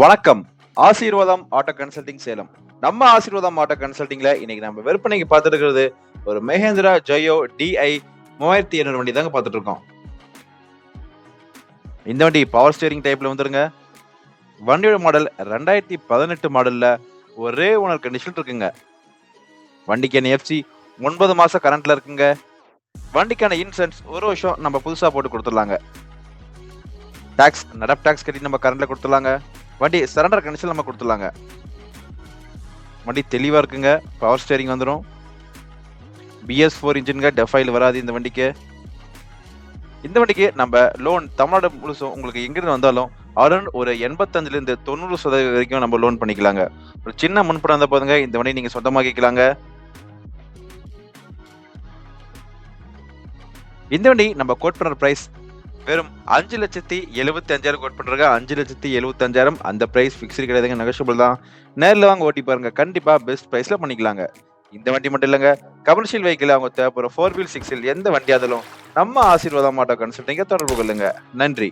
வணக்கம். ஆசீர்வாதம் auto consulting Salem. நம்ம ஆசீர்வாதம் ஆட்டோ கன்சல்டிங்ல இன்னைக்கு நம்ம விற்பனைக்கு பார்த்துட்டு இருக்கிறது ஒரு மகேந்திரா ஜெயோ டிஐ மூவாயிரத்தி எண்ணூறு வண்டி தாங்க பார்த்துட்டு இருக்கோம் இந்த வண்டி பவர் ஸ்டியரிங் டைப்ல வந்துருங்க. வண்டியோட மாடல் ரெண்டாயிரத்தி பதினெட்டு மாடல்ல ஒரே ஓனர் கண்டிஷன் இருக்குங்க. வண்டிக்கான எஃப்சி ஒன்பது மாசம் கரண்ட்ல இருக்குங்க. வண்டிக்கான இன்சூரன்ஸ் ஒரு வருஷம் நம்ம புதுசாக போட்டு கொடுத்துடலாங்க. டேக்ஸ் நடப் டேக்ஸ் கட்டி நம்ம கரண்ட்ல கொடுத்துடலாங்க. வண்டி சரண்டர் கண்டிஷன் நம்ம கொடுத்துடலாங்க. வண்டி தெளிவாக இருக்குங்க பவர் ஸ்டேரிங் வந்துடும் பிஎஸ் ஃபோர் இன்ஜின்க டெஃபைல் வராது இந்த வண்டிக்கு. இந்த வண்டிக்கு நம்ம லோன் தமிழ்நாடு முழுசும் உங்களுக்கு எங்கிருந்து வந்தாலும் அரௌண்ட் ஒரு எண்பத்தஞ்சிலிருந்து தொண்ணூறு சதவீதம் வரைக்கும் நம்ம லோன் பண்ணிக்கலாங்க. ஒரு சின்ன முன்படம் இருந்தால் போதுங்க இந்த வண்டி நீங்கள் சொந்தமாக்கிக்கலாங்க இந்த வண்டி நம்ம கோட் பண்ணுற ப்ரைஸ் வெறும் அஞ்சு லட்சத்தி எழுபத்தி அஞ்சாயிரம் கோட் பண்ணுறாங்க அஞ்சு லட்சத்தி எழுபத்தி அஞ்சாயிரம் அந்த ப்ரைஸ் ஃபிக்ஸ்டு கிடையாதுங்க நெகஷபிள் தான். நேரில் வாங்க ஓட்டி பாருங்க கண்டிப்பாக பெஸ்ட் ப்ரைஸில் பண்ணிக்கலாங்க. இந்த வண்டி மட்டும் இல்லைங்க கமர்ஷியல் வெஹிக்கிள் அவங்க தேவைப்படுற ஃபோர் வீல் சிக்ஸில் எந்த வண்டியாதாலும் நம்ம ஆசீர்வாதம் மாட்டோம் கன்சல்டிங்க தொடர்பு கொள்ளுங்க. நன்றி.